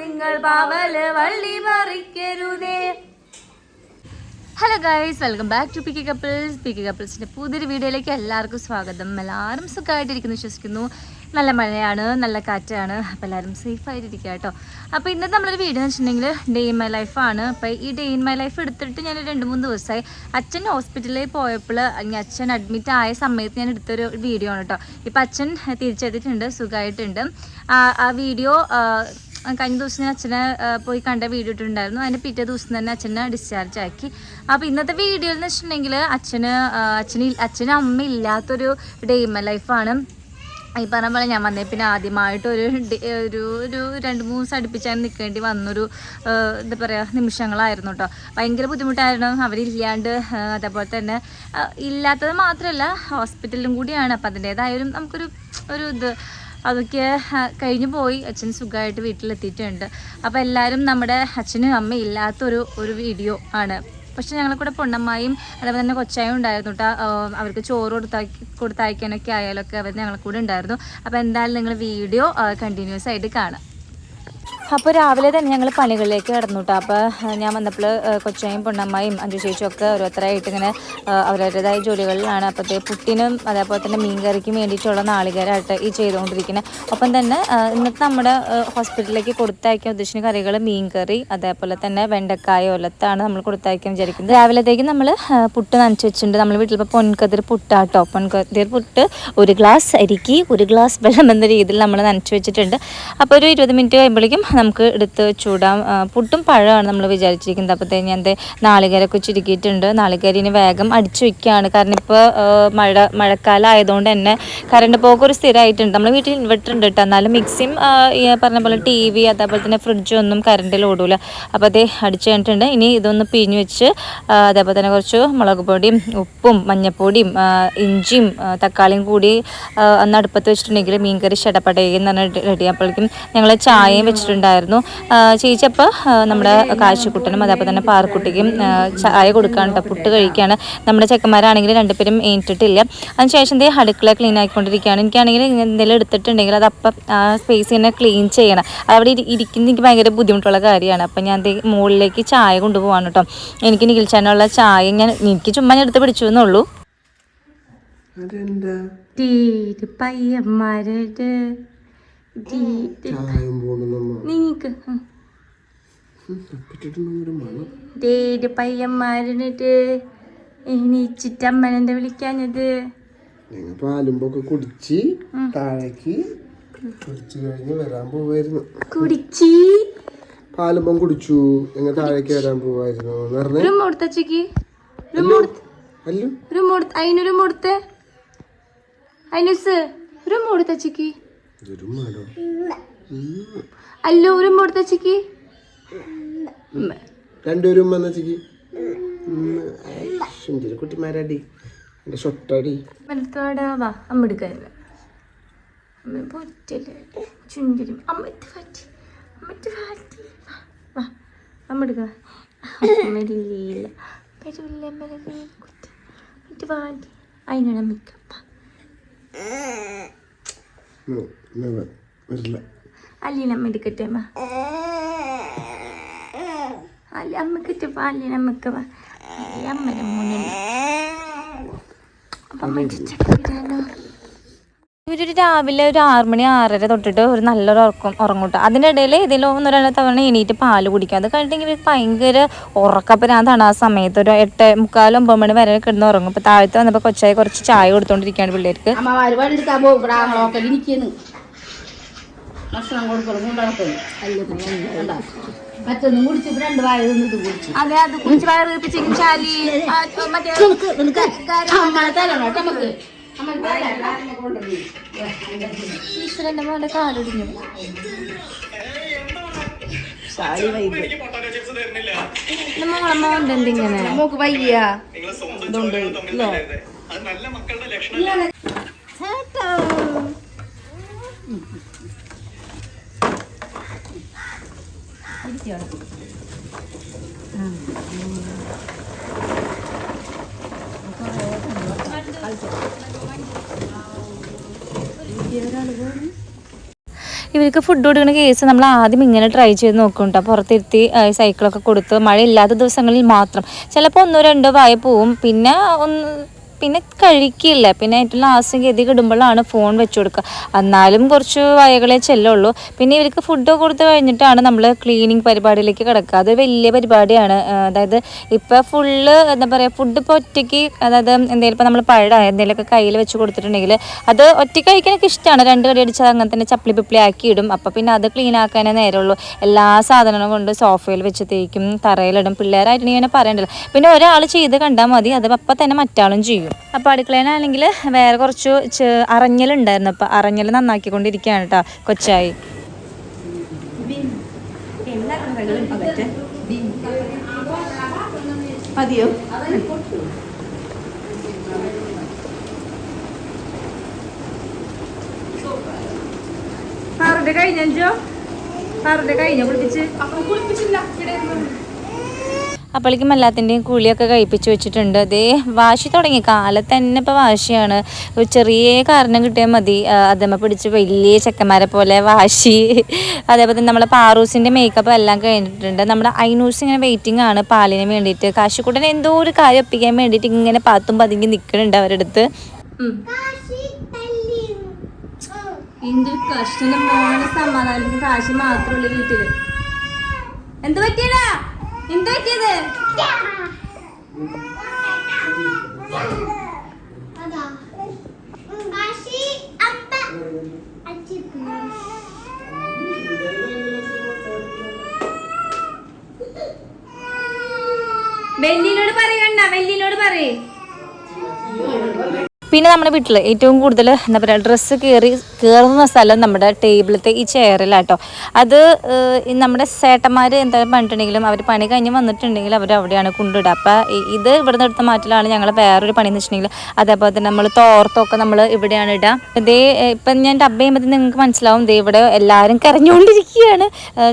നിങ്ങൾ hello guys welcome back to P K couples P K കപ്പിൾസിന്റെ പുതിയൊരു വീഡിയോയിലേക്ക് എല്ലാവർക്കും സ്വാഗതം. എല്ലാവരും സുഖമായിട്ടിരിക്കുന്നു വിശ്വസിക്കുന്നു. നല്ല മഴയാണ് നല്ല കാറ്റാണ്. അപ്പോൾ എല്ലാവരും സേഫ് ആയിട്ടിരിക്കുക കേട്ടോ. അപ്പോൾ ഇന്നത്തെ നമ്മളൊരു വീഡിയോ എന്ന് വെച്ചിട്ടുണ്ടെങ്കിൽ ഡേ ഇൻ മൈ ലൈഫാണ് അപ്പോൾ ഈ ഡേ ഇൻ മൈ ലൈഫ് എടുത്തിട്ട് ഞാൻ രണ്ട് മൂന്ന് ദിവസമായി അച്ഛൻ ഹോസ്പിറ്റലിൽ പോയപ്പോൾ അച്ഛൻ അഡ്മിറ്റ് ആയ സമയത്ത് ഞാൻ എടുത്തൊരു വീഡിയോ ആണ് കേട്ടോ. ഇപ്പം അച്ഛൻ തിരിച്ചെത്തിയിട്ടുണ്ട് സുഖമായിട്ടുണ്ട്. ആ വീഡിയോ കഴിഞ്ഞ ദിവസം ഞാൻ അച്ഛനെ പോയി കണ്ട വീഡിയോ ഇട്ടിട്ടുണ്ടായിരുന്നു. അതിന്റെ പിറ്റേ ദിവസം തന്നെ അച്ഛനെ ഡിസ്ചാർജ് ആക്കി. അപ്പോൾ ഇന്നത്തെ വീഡിയോ എന്ന് വെച്ചിട്ടുണ്ടെങ്കിൽ അച്ഛന് അച്ഛന് അച്ഛനും അമ്മ ഇല്ലാത്തൊരു ഡേമ ലൈഫാണ് ഈ പറഞ്ഞ പോലെ ഞാൻ വന്നേ. പിന്നെ ആദ്യമായിട്ട് ഒരു ഒരു ഒരു രണ്ട് മൂന്ന് ദിവസം അടുപ്പിച്ചാൽ നിൽക്കേണ്ടി വന്നൊരു എന്താ പറയുക നിമിഷങ്ങളായിരുന്നു കേട്ടോ ഭയങ്കര ബുദ്ധിമുട്ടായിരുന്നു. അവരില്ലാണ്ട് അതേപോലെ തന്നെ ഇല്ലാത്തത് മാത്രമല്ല ഹോസ്പിറ്റലിലും കൂടിയാണ്. അപ്പം അതിന്റേതായ ഒരു നമുക്കൊരു ഒരു ഇത് അതൊക്കെ കഴിഞ്ഞു പോയി. അച്ഛൻ സുഖമായിട്ട് വീട്ടിലെത്തിയിട്ടുണ്ട്. അപ്പോൾ എല്ലാവരും നമ്മുടെ അച്ഛനും അമ്മയും ഇല്ലാത്തൊരു ഒരു വീഡിയോ ആണ്. പക്ഷെ ഞങ്ങളെ കൂടെ പൊണ്ണമ്മായും അതേപോലെ തന്നെ കൊച്ചായും ഉണ്ടായിരുന്നു കേട്ടോ അവർക്ക് ചോറ് കൊടുത്താക്കി കൊടുത്തയക്കാനൊക്കെ ആയാലൊക്കെ അവർ ഞങ്ങളെ കൂടെ ഉണ്ടായിരുന്നു. അപ്പോൾ എന്തായാലും നിങ്ങൾ വീഡിയോ കണ്ടിന്യൂസ് ആയിട്ട് കാണാം. അപ്പോൾ രാവിലെ തന്നെ ഞങ്ങൾ പണികളിലേക്ക് കിടന്നു കേട്ടോ അപ്പോൾ ഞാൻ വന്നപ്പോൾ കൊച്ചായും പൊണ്ണമ്മയും അഞ്ചു ചേച്ചിയും ഒക്കെ ഓരോരുത്തരായിട്ട് ഇങ്ങനെ അവരവരുടേതായ ജോലികളിലാണ്. അപ്പോഴത്തെ പുട്ടിനും അതേപോലെ തന്നെ മീൻ കറിക്കും വേണ്ടിയിട്ടുള്ള നാളികേരമായിട്ട് ഈ ചെയ്തുകൊണ്ടിരിക്കുന്നത് ഒപ്പം തന്നെ ഇന്നത്തെ നമ്മുടെ ഹോസ്പിറ്റലിലേക്ക് കൊടുത്തയക്കാൻ ഉദ്ദേശിക്കുന്ന കറികൾ മീൻ കറി അതേപോലെ തന്നെ വെണ്ടക്കായ ഒലത്താണ് നമ്മൾ കൊടുത്തയക്കാൻ വിചാരിക്കുന്നത്. രാവിലത്തേക്ക് നമ്മൾ പുട്ട് നനച്ച് വെച്ചിട്ടുണ്ട്. നമ്മൾ വീട്ടിൽ ഇപ്പോൾ പൊൻകതിർ പുട്ടാട്ടോ. പൊൻകതിർ പുട്ട് ഒരു ഗ്ലാസ് അരിക്ക് ഒരു ഗ്ലാസ് വെള്ളം എന്ന രീതിയിൽ നമ്മൾ നനച്ച് വെച്ചിട്ടുണ്ട്. അപ്പോൾ ഒരു ഇരുപത് മിനിറ്റ് കഴിയുമ്പോഴേക്കും നമുക്ക് എടുത്ത് ചൂടാം. പുട്ടും പഴമാണ് നമ്മൾ വിചാരിച്ചിരിക്കുന്നത്. അപ്പോഴത്തേക്ക് ഞാൻ നാളികേരൊക്കെ ചുരുക്കിയിട്ടുണ്ട് നാളികേരിന് വേഗം അടിച്ചു വയ്ക്കുകയാണ് കാരണം ഇപ്പോൾ മഴ മഴക്കാലം ആയതുകൊണ്ട് തന്നെ കറണ്ട് പോക്ക് ഒരു സ്ഥിരമായിട്ടുണ്ട്. നമ്മൾ വീട്ടിൽ ഇൻവെർട്ടർ ഉണ്ട് കേട്ടോ. എന്നാലും മിക്സിയും പറഞ്ഞ പോലെ ടി വി അതേപോലെ തന്നെ ഫ്രിഡ്ജും ഒന്നും കറണ്ടിൽ ഓടൂല. അപ്പോൾ അത് അടിച്ചു കഴിഞ്ഞിട്ടുണ്ട്. ഇനി ഇതൊന്ന് പിഴിഞ്ഞ് വെച്ച് അതേപോലെ തന്നെ കുറച്ച് മുളക് പൊടിയും ഉപ്പും മഞ്ഞപ്പൊടിയും ഇഞ്ചിയും തക്കാളിയും കൂടി അന്ന് അടുപ്പത്ത് വെച്ചിട്ടുണ്ടെങ്കിൽ മീൻകറി ഷടപ്പടയെന്ന് പറഞ്ഞിട്ട് റെഡി അപ്പോഴേക്കും ഞങ്ങൾ ചായയും വെച്ചിട്ടുണ്ടായിരുന്നു ചേച്ചി ചേച്ചിയപ്പോൾ നമ്മുടെ കാഴ്ചക്കുട്ടനും അതേപോലെ തന്നെ പാറക്കുട്ടിക്കും ആ, ചായ കൊടുക്കാണ് കേട്ടോ പുട്ട് കഴിക്കുകയാണ് നമ്മുടെ ചെക്കന്മാരാണെങ്കിൽ രണ്ടുപേരും ഏറ്റിട്ടില്ല. അതിനുശേഷം ദേ അടുക്കള ക്ലീൻ ആക്കിക്കൊണ്ടിരിക്കുകയാണ് എനിക്കാണെങ്കിൽ എന്തെങ്കിലും എടുത്തിട്ടുണ്ടെങ്കിൽ അത് അപ്പം ആ സ്പേസ് തന്നെ ക്ലീൻ ചെയ്യണം. അതവിടെ ഇരിക്കുന്നത് എനിക്ക് ഭയങ്കര ബുദ്ധിമുട്ടുള്ള കാര്യമാണ്. അപ്പം ഞാൻ ദേ മുകളിലേക്ക് ചായ കൊണ്ടുപോകാണ് കേട്ടോ എനിക്ക് നികിൽച്ചാനുള്ള ചായ ഞാൻ എനിക്ക് ചുമ്മാ ഞാൻ എടുത്ത് പിടിച്ചു എന്നുള്ളൂ അതെന്താ പയ്യന്മാരുടെ ചായം പോണു നമ്മ നീക്ക് ഡേര് പയ്യന്മാരുടെ എണീച്ചിട്ട് അമ്മനെന്താ വിളിക്കാഞ്ഞത്? ഞങ്ങൾ പാലുമ്പൊക്കെ കുടിച്ച് താഴേക്ക് കുടിച്ചു കഴിഞ്ഞ് വരാൻ പോവായിരുന്നു. കുടിച്ചി? പാലുമ്പം കുടിച്ചു. ഞങ്ങൾ താഴേക്ക് വരാൻ പോവായിരുന്നു. അതിനൊരു പറഞ്ഞ് അതിനൊരു മുടുത്ത് അല്ലോ ഒരു ഒരു മുടുത്തച്ചക്ക് രണ്ടുപേരും വന്നച്ചക്ക് സുന്ദരി കുട്ടിമാരടി. എന്റെ ഷൊട്ടടി വലത്തോടെ വാ അമ്മ അമ്മ പൊറ്റല്ലേ? ചുഞ്ചരി പറ്റി പറ്റി വാ എടുക്ക വാടി. അതിനാണ് അമ്മയ്ക്ക് വരില്ല അല്ലീന അമ്മ എടുക്കട്ടെ അമ്മ. അല്ല അമ്മക്കിട്ട് അല്ലീന അമ്മയ്ക്ക് അമ്മയുടെ മോനുണ്ട് അപ്പം അമ്മ വിടാനോ ഇവരൊരു രാവിലെ ഒരു ആറ് മണി ആറര തൊട്ടിട്ട് ഒരു നല്ലൊരു ഉറക്കം ഉറങ്ങൂട്ടോ. അതിന്റെ ഇടയിൽ ഏതെങ്കിലും ഒന്ന് രണ്ട് തവണ എണീറ്റ് പാൽ കുടിക്കും. അത് കഴിഞ്ഞിട്ടെങ്കിൽ ഭയങ്കര ഉറക്കപ്പരാന്താണ് ആ സമയത്ത് ഒരു എട്ട് മുക്കാൽ ഒമ്പത് മണി വരെ കിടന്ന് ഉറങ്ങും. ഇപ്പം താഴത്ത് വന്നപ്പോൾ കൊച്ചായി കുറച്ച് ചായ കൊടുത്തോണ്ടിരിക്കുകയാണ് പിള്ളേർക്ക്. അതെ അത് കുടിച്ച് വയറ് വീർപ്പിച്ചെങ്കിൽ ചാലി ആ, മറ്റേ ഈശ്വരന്റെ മോന്റെ കാലൊടിഞ്ഞു. നമ്മളെ മോന്റെ എന്തിങ്ങനെ? നമുക്ക് വയ്യ. ഇതുണ്ട്. ഇല്ലോ. ചേട്ടാ. ഇരിക്കോ ഇവർക്ക് ഫുഡ് കൊടുക്കുന്ന കേസ് നമ്മൾ ആദ്യം ഇങ്ങനെ ട്രൈ ചെയ്ത് നോക്കുന്നുണ്ട് പുറത്തിരുത്തി സൈക്കിളൊക്കെ കൊടുത്ത് മഴയില്ലാത്ത ദിവസങ്ങളിൽ മാത്രം. ചിലപ്പോൾ ഒന്നോ രണ്ടോ വായ പോവും. പിന്നെ ഒന്ന് പിന്നെ കഴിക്കില്ല. പിന്നെ ഏറ്റവും ലാസ്റ്റ് ഗതി കിടുമ്പോഴാണ് ഫോൺ വെച്ച് കൊടുക്കുക. എന്നാലും കുറച്ച് വയകളെ ചെല്ലുള്ളൂ. പിന്നെ ഇവർക്ക് ഫുഡ് കൊടുത്ത് കഴിഞ്ഞിട്ടാണ് നമ്മൾ ക്ലീനിങ് പരിപാടിയിലേക്ക് കിടക്കുക. അത് വലിയ പരിപാടിയാണ്. അതായത് ഇപ്പോൾ ഫുള്ള് എന്താ പറയുക ഫുഡ് ഇപ്പോൾ ഒറ്റയ്ക്ക് അതായത് എന്തെങ്കിലും ഇപ്പോൾ നമ്മൾ പഴം എന്തെങ്കിലുമൊക്കെ കയ്യിൽ വെച്ച് കൊടുത്തിട്ടുണ്ടെങ്കിൽ അത് ഒറ്റയ്ക്ക് കഴിക്കാനൊക്കെ ഇഷ്ടമാണ് രണ്ട് കടി അടിച്ചാൽ അങ്ങനെ തന്നെ ചപ്പിളി പിപ്പിളി ആക്കി ഇടും. അപ്പോൾ പിന്നെ അത് ക്ലീൻ ആക്കാനേ നേരമുള്ളൂ എല്ലാ സാധനങ്ങളും കൊണ്ട് സോഫയിൽ വെച്ച് തേക്കും തറയിലിടും പിള്ളേരായിട്ടുണ്ടെങ്കിൽ ഇങ്ങനെ പറയണ്ടല്ലോ. പിന്നെ ഒരാൾ ചെയ്ത് കണ്ടാൽ മതി. അത് അപ്പം തന്നെ മറ്റാളും ചെയ്യും. അപ്പോൾ അടുക്കളയിലാണെങ്കിൽ വേറെ കുറച്ച് അറഞ്ഞലുണ്ടായിരുന്നു അപ്പോൾ അറഞ്ഞൽ നന്നാക്കിക്കൊണ്ടിരിക്കുകയാണ് കേട്ടോ കൊച്ചായി. മതിയോ? സാറിന്റെ കഴിഞ്ഞോ കുളിപ്പിച്ച് കഴിഞ്ഞോ കുളിപ്പിച്ച്? അപ്പോഴേക്കും എല്ലാത്തിന്റെയും കുളിയൊക്കെ കഴിപ്പിച്ച് വെച്ചിട്ടുണ്ട്. അതേ വാശി തുടങ്ങി. കാലത്ത് തന്നെ ഇപ്പോൾ വാശിയാണ്. ഒരു ചെറിയ കാരണം കിട്ടിയാൽ മതി. അതമ്മ പിടിച്ച് വലിയ ചെക്കന്മാരെ പോലെ വാശി. അതേപോലെ തന്നെ നമ്മളെ പാറൂസിന്റെ മേക്കപ്പ് എല്ലാം കഴിഞ്ഞിട്ടുണ്ട്. നമ്മുടെ ഐനൂസ് ഇങ്ങനെ വെയിറ്റിംഗ് ആണ് പാലിന് വേണ്ടിയിട്ട്. കാശിക്കൂട്ടൻ എന്തോ ഒരു കാര്യം ഒപ്പിക്കാൻ വേണ്ടിയിട്ട് ഇങ്ങനെ പാത്തും പതുങ്ങി നിൽക്കുന്നുണ്ട് അവരുടെ അടുത്ത്. എന്തൊരു കഷ്ടം സമാധാനത്തിന് കാശി മാത്രമുള്ള വീട്ടിൽ. എന്ത് പറ്റിയടാ? എന്ത് പറ്റിയത് വെല്ലിനോട് പറയണ്ട വെല്ലിനോട് പറയേ. പിന്നെ നമ്മുടെ വീട്ടിൽ ഏറ്റവും കൂടുതൽ എന്താ പറയുക ഡ്രസ്സ് കയറി കയറുന്ന സ്ഥലം നമ്മുടെ ടേബിളത്തെ ഈ ചെയറിലാട്ടോ. അത് നമ്മുടെ സേട്ടന്മാർ എന്താ പറഞ്ഞിട്ടുണ്ടെങ്കിലും അവർ പണി കഴിഞ്ഞ് വന്നിട്ടുണ്ടെങ്കിൽ അവർ അവിടെയാണ് കൊണ്ടിടുക അപ്പം ഇത് ഇവിടുന്ന് എടുത്ത മാറ്റിലാണ് ഞങ്ങൾ വേറൊരു പണി എന്ന് വെച്ചിട്ടുണ്ടെങ്കിൽ അതേപോലെ തന്നെ നമ്മൾ തോർത്തൊക്കെ നമ്മൾ ഇവിടെയാണ് ഇടുക ഇതേ ഇപ്പം ഞാൻ ഡബ് ചെയ്യുമ്പോൾ നിങ്ങൾക്ക് മനസ്സിലാവും. ദേ ഇവിടെ എല്ലാവരും കരഞ്ഞുകൊണ്ടിരിക്കുകയാണ്.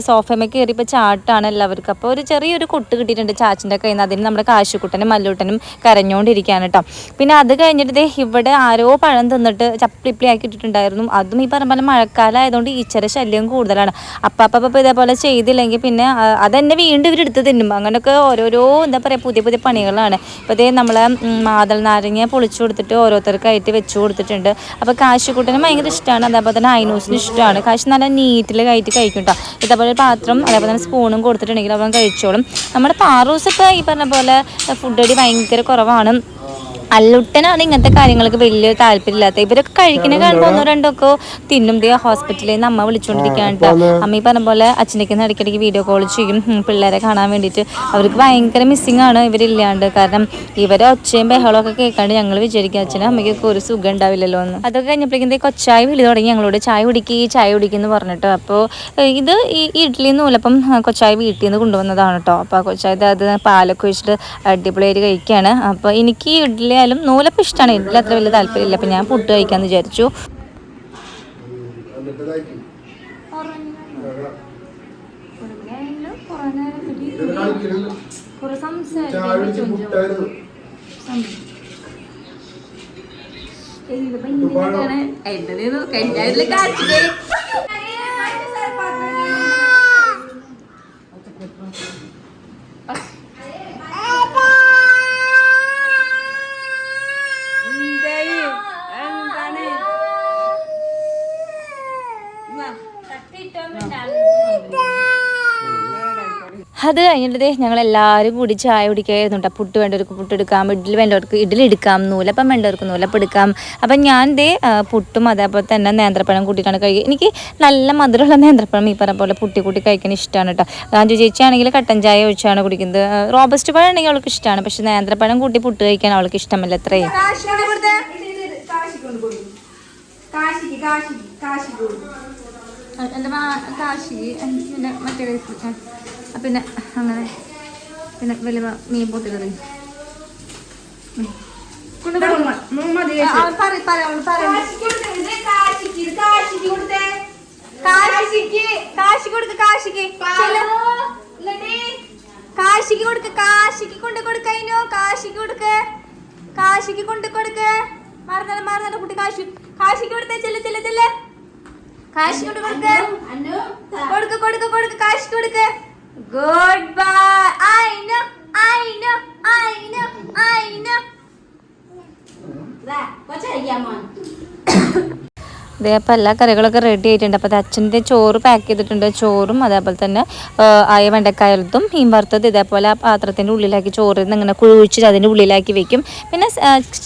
സോഫയമേ കയറിയപ്പോൾ ചാട്ടാണ് എല്ലാവർക്കും. അപ്പോൾ ഒരു ചെറിയൊരു കൊട്ട് കിട്ടിയിട്ടുണ്ട് ചാച്ചിന്റെ കയ്യിൽ നിന്ന് അതിന് നമ്മുടെ കാശുക്കുട്ടനും മല്ലൂട്ടനും കരഞ്ഞുകൊണ്ടിരിക്കുകയാണ് കേട്ടോ. പിന്നെ അത് കഴിഞ്ഞിട്ട് ദേ ഇവിടെ ആരോ പഴം തിന്നിട്ട് ചപ്പിളിപ്പിളി ആക്കി ഇട്ടിട്ടുണ്ടായിരുന്നു. അതും ഈ പറഞ്ഞ പോലെ മഴക്കാലം ആയതുകൊണ്ട് ഈച്ചര ശല്യം കൂടുതലാണ്. അപ്പം അപ്പം അപ്പം ഇതേപോലെ ചെയ്തില്ലെങ്കിൽ പിന്നെ അതെന്നെ വീണ്ടും ഇവരെടുത്ത് തിന്നും. അങ്ങനെയൊക്കെ ഓരോരോ എന്താ പറയുക പുതിയ പുതിയ പണികളാണ്. ഇപ്പോൾ ഇതേ നമ്മളെ മാതൽ നാരങ്ങ പൊളിച്ചു കൊടുത്തിട്ട് ഓരോരുത്തർക്കായിട്ട് വെച്ചു കൊടുത്തിട്ടുണ്ട്. അപ്പോൾ കാശുകൂട്ടനും ഭയങ്കര ഇഷ്ടമാണ് അതേപോലെ തന്നെ ഐനൂസിന് ഇഷ്ടമാണ് കാശി നല്ല നീറ്റിൽ കയറ്റി കഴിക്കും കേട്ടോ ഇതേപോലെ പാത്രം അതേപോലെ തന്നെ സ്പൂണും കൊടുത്തിട്ടുണ്ടെങ്കിൽ അവൻ കഴിച്ചോളും. നമ്മുടെ പാറൂസ് ഇപ്പോൾ ഈ പറഞ്ഞ പോലെ ഫുഡ് അടി ഭയങ്കര കുറവാണ്. അല്ലുട്ടനാണ് ഇങ്ങനത്തെ കാര്യങ്ങൾക്ക് വലിയ താല്പര്യമില്ലാത്ത. ഇവരൊക്കെ കഴിക്കുന്ന കാണുമ്പോൾ ഒന്നോ രണ്ടോ ഒക്കെ തിന്നും. ദേ ഹോസ്പിറ്റലിൽ നിന്ന് അമ്മ വിളിച്ചുകൊണ്ടിരിക്കുകയാണ് അമ്മ ഈ പറഞ്ഞ പോലെ അച്ഛനേക്ക് ഇടയ്ക്കിടയ്ക്ക് വീഡിയോ കോൾ ചെയ്യും. പിള്ളേരെ കാണാൻ വേണ്ടിയിട്ട്. അവർക്ക് ഭയങ്കര മിസ്സിംഗ് ആണ് ഇവരില്ലാണ്ട്. കാരണം ഇവരെ ഒച്ചയും ബഹളവും ഒക്കെ കേൾക്കാണ്ട് ഞങ്ങൾ വിചാരിക്കും അച്ഛനും അമ്മയ്ക്കൊക്കെ ഒരു സുഖം ഉണ്ടാവില്ലല്ലോ എന്ന്. അതൊക്കെ കഴിഞ്ഞപ്പോഴേക്കും കൊച്ചായി വിളി തുടങ്ങി. ഞങ്ങളോട് ചായ കുടിക്കി ചായ കുടിക്കുന്നു പറഞ്ഞിട്ട് അപ്പോൾ ഇത് ഈ ഇഡ്ഡലി നൂലപ്പം കൊച്ചായ വീട്ടിൽ നിന്ന് കൊണ്ടുവന്നതാണ് കേട്ടോ അപ്പോൾ കൊച്ചായി ദേ അത് പാലൊക്കെ ഒഴിച്ചിട്ട് അടിപൊളിയായിട്ട് കഴിക്കുകയാണ് അപ്പോൾ എനിക്ക് ഈ ഇഡ്ഡലി ആയാലും നൂലപ്പം ഇഷ്ടമാണ് ഇഡ്ഡലി അത്ര വലിയ താല്പര്യമില്ല. അപ്പം ഞാൻ പുട്ട് കഴിക്കാമെന്ന് വിചാരിച്ചു. എന്നിട്ട് ഇതാക്കി. ഇത് കളിക്കണില്ല. ചായ കുടിച്ച് പുട്ടായിരുന്നു. അത് കഴിഞ്ഞിട്ട് ഞങ്ങൾ എല്ലാവരും കൂടി ചായ കുടിക്കായിരുന്നു കേട്ടോ പുട്ട് വേണ്ടവർക്ക് പുട്ട് എടുക്കാം ഇഡ്ഡലി വേണ്ടവർക്ക് ഇഡ്ഡലി എടുക്കാം നൂലപ്പം വേണ്ടവർക്ക് നൂലപ്പം എടുക്കാം. അപ്പം ഞാൻ ദേ പുട്ടും അതേപോലെ തന്നെ നേന്ത്രപ്പഴം കൂട്ടിയിട്ടാണ് കഴിക്കുക എനിക്ക് നല്ല മധുരമുള്ള നേന്ത്രപ്പഴം ഈ പറഞ്ഞ പോലെ പുട്ടി കൂട്ടി കഴിക്കാൻ ഇഷ്ടമാണ് കേട്ടോ കാഞ്ചു ചേച്ചിയാണെങ്കിൽ കട്ടൻ ചായ ഒഴിച്ചാണ് കുടിക്കുന്നത്. റോബസ്റ്റ് പഴം ആണെങ്കിൽ അവൾക്ക് ഇഷ്ടമാണ് പക്ഷെ നേന്ത്രപ്പഴം കൂട്ടി പുട്ട് കഴിക്കാൻ അവൾക്ക് ഇഷ്ടമല്ല അത്രയും എന്റെ കാശി പിന്നെ മറ്റേ പിന്നെ അങ്ങനെ പിന്നെ വലിയ മീൻ പൊട്ടി കറി. കാശിക്ക് കൊടുക്ക് കാശിക്ക് കാശിക്ക് കൊടുക്ക്. കാശിക്ക് കൊണ്ട് കൊടുക്കൈനോ കാശിക്ക് കൊടുക്ക്. കാശിക്ക് കൊണ്ട് കൊടുക്ക്. മറന്നല്ല മറന്നല്ല കുട്ടി കാശി. കാശിക്ക് കൊടുത്തേ ചെല്ലു ചെല്ലു ചെല്ലു. കാശി കൊണ്ട് കൊടുക്ക്. കൊടുക്ക കൊടുക്ക കൊടുക്ക കാശ് കൊടുക്ക. ഗുഡ് ബൈ ഐന ഐന ഐന ഐന കൊച്ചടിക്കാൻ മോൻ ഇതേ എല്ലാ കറികളൊക്കെ റെഡി ആയിട്ടുണ്ട്. അപ്പോൾ അച്ഛന്റെ ചോറ് പാക്ക് ചെയ്തിട്ടുണ്ട്. ചോറും അതേപോലെ തന്നെ ആയ വെണ്ടക്കായലത്തും മീൻ വറുത്തത് ഇതേപോലെ ആ പാത്രത്തിന്റെ ഉള്ളിലാക്കി ചോറിൽ നിന്ന് ഇങ്ങനെ കുഴിച്ചിട്ട് അതിന്റെ ഉള്ളിലാക്കി വെക്കും. പിന്നെ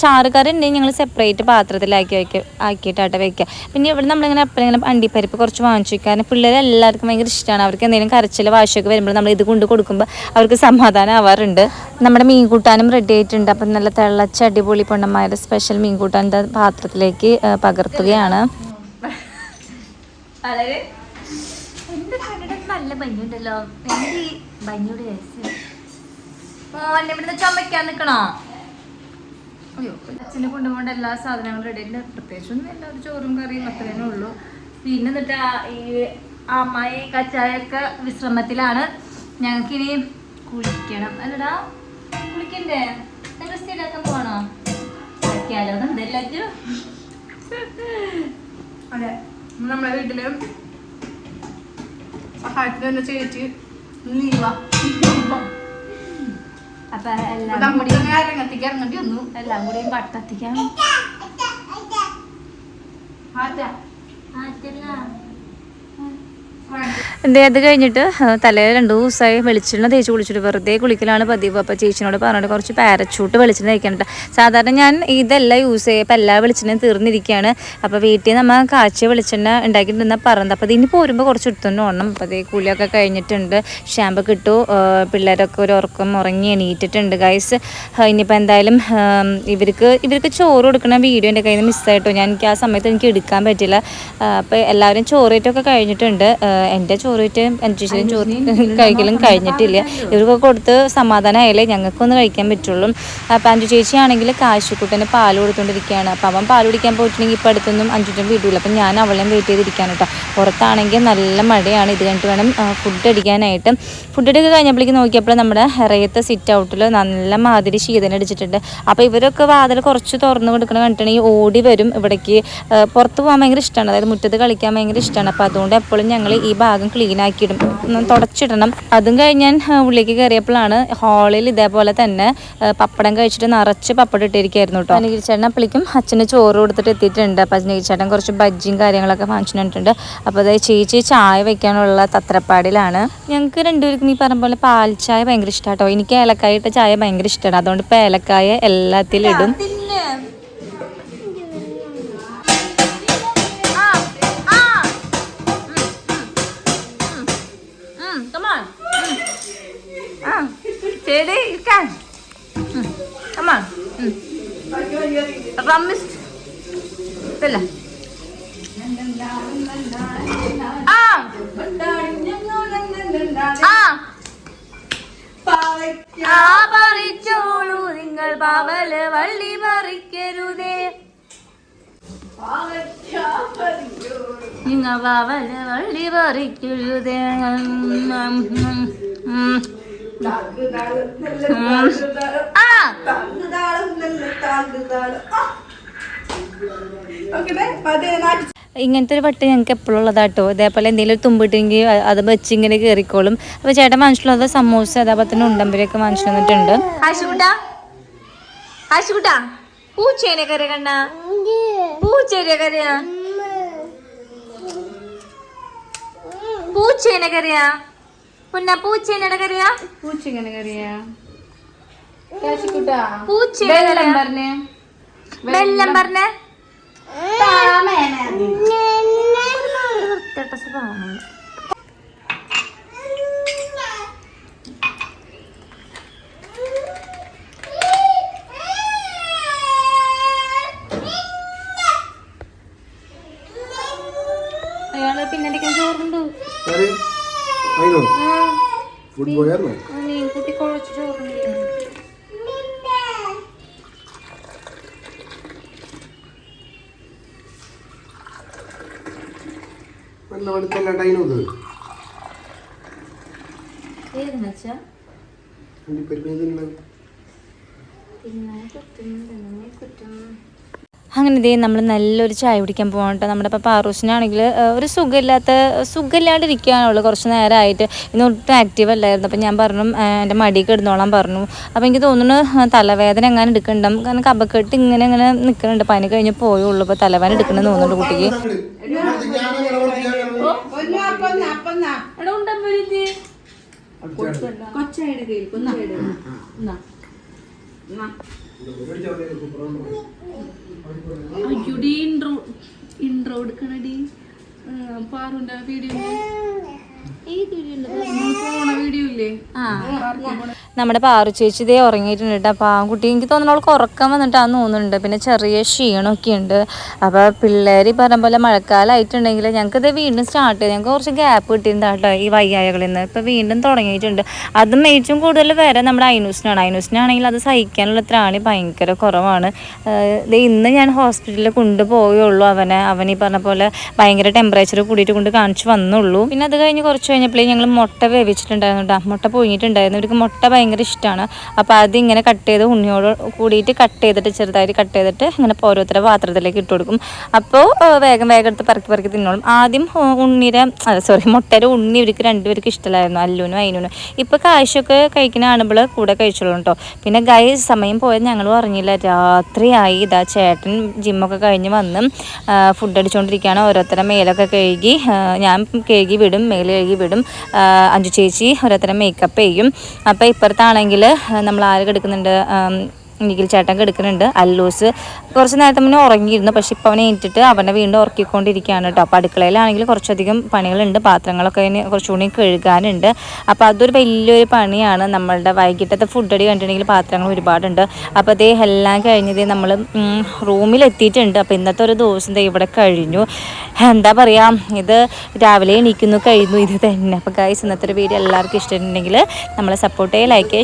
ചാറ് കറി ഉണ്ടെങ്കിൽ ഞങ്ങൾ സെപ്പറേറ്റ് പാത്രത്തിലാക്കി വയ്ക്കും ആക്കിയിട്ടാട്ട് വെക്കുക പിന്നെ ഇവിടെ നമ്മളിങ്ങനെ അപ്പം ഇങ്ങനെ അണ്ടിപ്പരിപ്പ് കുറച്ച് വാങ്ങിച്ചു കാരണം പിള്ളേർ എല്ലാവർക്കും ഭയങ്കര ഇഷ്ടമാണ് അവർക്ക് എന്തെങ്കിലും കരച്ചിൽ വാശിയൊക്കെ വരുമ്പോൾ നമ്മൾ ഇത് കൊണ്ട് കൊടുക്കുമ്പോൾ അവർക്ക് സമാധാനം ആവാറുണ്ട്. നമ്മുടെ മീൻ കൂട്ടാനും റെഡി ആയിട്ടുണ്ട്. അപ്പം നല്ല തിളച്ച അടിപൊളി പൊണ്ണന്മാരുടെ സ്പെഷ്യൽ മീൻ കൂട്ടാൻ പാത്രത്തിലേക്ക് പകർത്തുകയാണ്. വളരെ എന്റെ കണ്ടിട്ട് നല്ല ഭംഗിയുണ്ടല്ലോ. എന്റെ ഈ ഭംഗിയുടെ രഹസ്യം മോനെ ഇവിടുന്ന് ചുമക്കാൻ നിക്കണോ? അയ്യോ അച്ഛനെ കൊണ്ടുപോകേണ്ട എല്ലാ സാധനങ്ങളും റെഡി ഉണ്ട് പ്രത്യേകിച്ചൊന്നും ഇല്ല ഒരു ചോറും കറിയും അത്രേനേ ഉള്ളൂ. പിന്നെ എന്നിട്ട് ഈ അമ്മായി കച്ചായൊക്കെ വിശ്രമത്തിലാണ്. ഞങ്ങൾക്ക് ഇനി കുളിക്കണം. അല്ലടാ കുളിക്കണ്ടേ? നിങ്ങൾ സ്ഥിരമാക്കാൻ പോകണോ കുളിക്കാലോ അജ്ജു അതെ. നമ്മളെ വീട്ടിൽ സഹായത്തിന് തന്നെ ചേച്ചി ലീവാ അപ്പൊ എല്ലാം കൂടി ഇറങ്ങത്തേക്ക് ഇറങ്ങേണ്ടി വന്നു. എല്ലാം കൂടി പട്ടത്തിക്കാൻ എന്തേ അത് കഴിഞ്ഞിട്ട് തലേ രണ്ട് ദിവസമായി വെളിച്ചെണ്ണ തേച്ച് കുളിച്ചിട്ട് വെറുതെ കുളിക്കലാണ് പതിവ്. അപ്പോൾ ചേച്ചിനോട് പറഞ്ഞിട്ട് കുറച്ച് പാരച്ചൂട്ട് വെളിച്ചെണ്ണ തേക്കാനുണ്ട്. സാധാരണ ഞാൻ ഇതെല്ലാം യൂസ് ചെയ്യുക. അപ്പോൾ എല്ലാ വെളിച്ചെണ്ണയും തീർന്നിരിക്കുകയാണ്. അപ്പോൾ വീട്ടിൽ നമ്മൾ കാച്ചിയ വെളിച്ചെണ്ണ ഉണ്ടാക്കിയിട്ടുണ്ടെന്ന പറഞ്ഞത്. അപ്പോൾ ഇതിന് പോരുമ്പോൾ കുറച്ച് എടുത്തുകൊണ്ട് ഓണം അപ്പോൾ അതേ കൂലിയൊക്കെ കഴിഞ്ഞിട്ടുണ്ട്. ഷാമ്പ് കിട്ടു പിള്ളേരൊക്കെ ഒരു ഉറക്കം ഉറങ്ങി എണീറ്റിട്ടുണ്ട് ഗൈസ് ഇനിയിപ്പോൾ എന്തായാലും ഇവർക്ക് ഇവർക്ക് ചോറ് കൊടുക്കുന്ന വീഡിയോ എന്റെ കയ്യിൽ നിന്ന് മിസ്സായിട്ടോ ഞാൻ എനിക്ക് ആ സമയത്ത് എനിക്ക് എടുക്കാൻ പറ്റില്ല. അപ്പോൾ എല്ലാവരും ചോറേറ്റൊക്കെ കഴിഞ്ഞിട്ടുണ്ട്. ആ, എന്റെ ചോറേറ്റ് അഞ്ചുശേരം ചോറ് കഴിക്കലും കഴിഞ്ഞിട്ടില്ല. ഇവർക്ക് കൊടുത്ത് സമാധാനമായാലേ ഞങ്ങൾക്കൊന്ന് കഴിക്കാൻ പറ്റുള്ളൂ. അപ്പം അഞ്ചു ചേച്ചിയാണെങ്കിൽ കാശുക്കുട്ടന് പാൽ കൊടുത്തുകൊണ്ടിരിക്കുകയാണ് അപ്പം അവൻ പാൽ കുടിക്കാൻ പോയിട്ടുണ്ടെങ്കിൽ ഇപ്പം അടുത്തൊന്നും അഞ്ചുറ്റും വീട്ടില്ല അപ്പം ഞാൻ അവളെയും വെയിറ്റ് ചെയ്തിരിക്കാണ് കേട്ടോ പുറത്താണെങ്കിൽ നല്ല മഴയാണ്. ഇത് കഴിഞ്ഞിട്ട് വേണം ഫുഡ് അടിക്കാനായിട്ട്. ഫുഡ് അടിയൊക്കെ കഴിഞ്ഞപ്പോഴേക്ക് നോക്കിയപ്പോൾ നമ്മുടെ ഇറയത്ത് സിറ്റ് ഔട്ടിൽ നല്ല മാതിരി ശീതം അടിച്ചിട്ടുണ്ട്. അപ്പം ഇവരൊക്കെ വാതിൽ കുറച്ച് തുറന്നു കൊടുക്കണ കണ്ടിട്ടുണ്ടെങ്കിൽ ഓടി വരും ഇവിടേക്ക്. പുറത്ത് പോകാൻ ഭയങ്കര ഇഷ്ടമാണ് അതായത് മുറ്റത്ത് കളിക്കാൻ ഭയങ്കര ഇഷ്ടമാണ് അപ്പം അതുകൊണ്ട് എപ്പോഴും ഞങ്ങൾ ഈ ഭാഗം ക്ലീൻ ആക്കിയിടും തുടച്ചിടണം. അതും കഴിഞ്ഞ് ഞാൻ ഉള്ളിലേക്ക് കയറിയപ്പോഴാണ് ഹാളിൽ ഇതേപോലെ തന്നെ പപ്പടം കഴിച്ചിട്ട് നിറച്ച് പപ്പടം ഇട്ടിരിക്കുകയായിരുന്നു കേട്ടോ അനികിരിച്ചേട്ടൻ അപ്പോഴേക്കും അച്ഛന് ചോറ് കൊടുത്തിട്ട് എത്തിയിട്ടുണ്ട്. അപ്പം അനികിരിച്ചേട്ടൻ കുറച്ച് ബജ്ജിയും കാര്യങ്ങളൊക്കെ വാങ്ങിച്ചിട്ടുണ്ട് അപ്പോൾ അതായത് ചേച്ചി ചായ വെക്കാനുള്ള തത്രപ്പാടിലാണ്. ഞങ്ങൾക്ക് രണ്ടുപേർക്കും ഈ പറഞ്ഞ പോലെ പാൽ ചായ ഭയങ്കര ഇഷ്ടമാണ് കേട്ടോ എനിക്ക് ഏലക്കായ ഇട്ട ചായ ഭയങ്കര ഇഷ്ടമാണ് അതുകൊണ്ട് ഇപ്പോൾ ഏലക്കായ എല്ലാത്തിലും steady, you can. Mm. Come on. Mm. Promise. Pilla. Ah. Ah. ആ പറിച്ചോളൂ നിങ്ങൾ പാവൽ വള്ളി പറിക്കരുതേ നിങ്ങൾ പാവൽ വള്ളി പറിക്കരുതേ ഇങ്ങനത്തെ ഒരു പട്ട് ഞങ്ങൾക്ക് എപ്പോഴും ഉള്ളതാട്ടോ. ഇതേപോലെ എന്തെങ്കിലും ഒരു തുമ്പിട്ടെങ്കിൽ അത് വെച്ച് ഇങ്ങനെ കയറിക്കോളും അപ്പൊ ചേട്ടൻ വാങ്ങിച്ചിട്ടുള്ളത് സമൂസ അതേപോലെ തന്നെ ഉണ്ടമ്പരൊക്കെ വാങ്ങിച്ചു തന്നിട്ടുണ്ട്. ആശുകുട്ടാ. ആശുകുട്ടാ. പൂച്ചേനെ കര കണ്ണ. പൂച്ചേനെ കരയാ. പൂച്ചേനെ കരയാ. പുന്ന കരയാ? പൂച്ചിങ്ങനെ കറിയാ പൂച്ചേനെ വെള്ളം കരയാ? പറഞ്ഞേ. വെള്ളം പറഞ്ഞേ. വൃത്തികെട്ട സ്വഭാവമാണ് അയാൾ പിന്നടിക്കാൻ ചോറുണ്ട്? അതിനോ? ഫുഡ് പോയായിരുന്നോ? നല്ല വെച്ചാ? അണ്ടിപ്പരിപ്പ് ഇതിനുള്ള പിന്നെ കുറ്റും പിന്നെ കുറ്റും അങ്ങനെ ഇതേ നമ്മൾ നല്ലൊരു ചായ കുടിക്കാൻ പോകണം കേട്ടോ നമ്മുടെ ഇപ്പോൾ പാറൂസിനാണെങ്കിൽ ഒരു സുഖമില്ലാത്ത സുഖമില്ലാണ്ടിരിക്കുകയാണുള്ളൂ കുറച്ച് നേരമായിട്ട് ഇന്ന് ഒട്ടും ആക്റ്റീവ് അല്ലായിരുന്നു. അപ്പം ഞാൻ പറഞ്ഞു എന്റെ മടി കിടന്നോളാൻ പറഞ്ഞു. അപ്പോൾ എനിക്ക് തോന്നുന്നു തലവേദന എങ്ങനെ എടുക്കണ്ടാവും കാരണം കബക്കെട്ട് ഇങ്ങനെ ഇങ്ങനെ നിൽക്കുന്നുണ്ട് പനി കഴിഞ്ഞ് പോയുള്ളൂ. ഇപ്പോൾ തലവേദന എടുക്കണമെന്ന് തോന്നുന്നുണ്ട് കുട്ടിക്ക്. അയ്യോടി ഇൻട്രോ ഇൻട്രോ എടുക്കണടി. പാറുന്റെ വീഡിയോ പോണ വീഡിയോ ഇല്ലേ? നമ്മുടെ പാറു ചേച്ചി ഇതേ ഉറങ്ങിയിട്ടുണ്ട് കേട്ടോ. അപ്പോൾ ആ കുട്ടി എനിക്ക് തോന്നുന്നു അവൾക്ക് ഉറക്കം വന്നിട്ടാന്ന് തോന്നുന്നുണ്ട്. പിന്നെ ചെറിയ ക്ഷീണമൊക്കെ ഉണ്ട്. അപ്പോൾ പിള്ളേർ ഈ പറഞ്ഞ പോലെ മഴക്കാലമായിട്ടുണ്ടെങ്കിൽ ഞങ്ങൾക്ക് ഇത് വീണ്ടും സ്റ്റാർട്ട് ചെയ്ത് ഞങ്ങൾക്ക് കുറച്ച് ഗ്യാപ്പ് കിട്ടിയിട്ടുണ്ട് കേട്ടോ ഈ വയ്യായകളിൽ നിന്ന്. ഇപ്പോൾ വീണ്ടും തുടങ്ങിയിട്ടുണ്ട്. അതും ഏറ്റവും കൂടുതൽ വരെ നമ്മുടെ ഐനൂസിനാണ് ഐനൂസിനാണെങ്കിൽ അത് സഹിക്കാനുള്ള ത്രാണി ഭയങ്കര കുറവാണ്. ഇത് ഇന്ന് ഞാൻ ഹോസ്പിറ്റലിൽ കൊണ്ടുപോയുള്ളൂ അവനെ. അവൻ ഈ പറഞ്ഞ പോലെ ഭയങ്കര ടെമ്പറേച്ചർ കൂടിയിട്ട് കൊണ്ട് കാണിച്ചു വന്നുള്ളൂ. പിന്നെ അത് കഴിഞ്ഞ് കുറച്ച് കഴിഞ്ഞപ്പോഴേ ഞങ്ങൾ മുട്ട വേവിച്ചിട്ടുണ്ടായിരുന്നു കേട്ടോ. മുട്ട പൊഴിഞ്ഞിട്ടുണ്ടായിരുന്നു ഇവർക്ക് മുട്ട ഭയങ്കര ഇഷ്ടമാണ് അപ്പോൾ ഇങ്ങനെ കട്ട് ചെയ്ത് ഉണ്ണിയോട് കൂടിയിട്ട് കട്ട് ചെയ്തിട്ട് ചെറുതായിട്ട് കട്ട് ചെയ്തിട്ട് ഇങ്ങനെ ഓരോരുത്തരുടെ പാത്രത്തിലേക്ക് ഇട്ട് കൊടുക്കും. അപ്പോൾ വേഗം വേഗം എടുത്ത് പറക്കി പറക്കി തിന്നോളും. ആദ്യം ഉണ്ണിയുടെ സോറി മുട്ടയുടെ ഉണ്ണി ഇവർക്ക് രണ്ടുപേർക്ക് ഇഷ്ടമല്ലായിരുന്നു. അല്ലുനും അയിനും ഇപ്പോൾ കാശൊക്കെ കഴിക്കുന്ന കാണുമ്പോൾ കൂടെ കഴിച്ചോളൂ കേട്ടോ പിന്നെ ഗൈ സമയം പോയത് ഞങ്ങൾ പറഞ്ഞില്ല രാത്രിയായി. ഇതാ ചേട്ടൻ ജിമ്മൊക്കെ കഴിഞ്ഞ് വന്ന് ഫുഡ് അടിച്ചുകൊണ്ടിരിക്കുകയാണ് ഓരോരുത്തരുടെ മേലൊക്കെ കഴുകി ഞാൻ കഴുകി വിടും മേലെ കഴുകി വിടും. അഞ്ചു ചേച്ചി ഓരോരുത്തരെ മേക്കപ്പ് ചെയ്യും. അപ്പോൾ ഇപ്പുറത്താണെങ്കിൽ നമ്മൾ ആരൊക്കെ കിടക്കുന്നുണ്ട് ആം, നിഖിൽ ചേട്ടൻ കെടുക്കുന്നുണ്ട് അല്ലൂസ് കുറച്ച് നേരത്തെ മുന്നേ ഉറങ്ങിയിരുന്നു. പക്ഷെ ഇപ്പോൾ അവനെ ഏറ്റിട്ട് അവനെ വീണ്ടും ഉറക്കിക്കൊണ്ടിരിക്കുകയാണ് കേട്ടോ. അപ്പോൾ അടുക്കളയിലാണെങ്കിൽ കുറച്ചധികം പണികളുണ്ട്. പാത്രങ്ങളൊക്കെ അതിന് കുറച്ചുകൂടി കഴുകാനുണ്ട്. അപ്പോൾ അതൊരു വലിയൊരു പണിയാണ്. നമ്മളുടെ വൈകിട്ടത്തെ ഫുഡ് അടി കണ്ടിട്ടുണ്ടെങ്കിൽ പാത്രങ്ങൾ ഒരുപാടുണ്ട്. അപ്പോൾ അതേ എല്ലാം കഴിഞ്ഞത് നമ്മൾ റൂമിലെത്തിയിട്ടുണ്ട്. അപ്പോൾ ഇന്നത്തെ ഒരു ദിവസം ഇവിടെ കഴിഞ്ഞു. എന്താ പറയുക ഇത് രാവിലെ എണീക്കുന്നു കഴിഞ്ഞു ഇത് തന്നെ. അപ്പോൾ ഗൈസ് ഇന്നത്തെ ഒരു വീഡിയോ എല്ലാവർക്കും ഇഷ്ടമുണ്ടെങ്കിൽ നമ്മളെ സപ്പോർട്ട് ചെയ്യുക ലൈക്ക്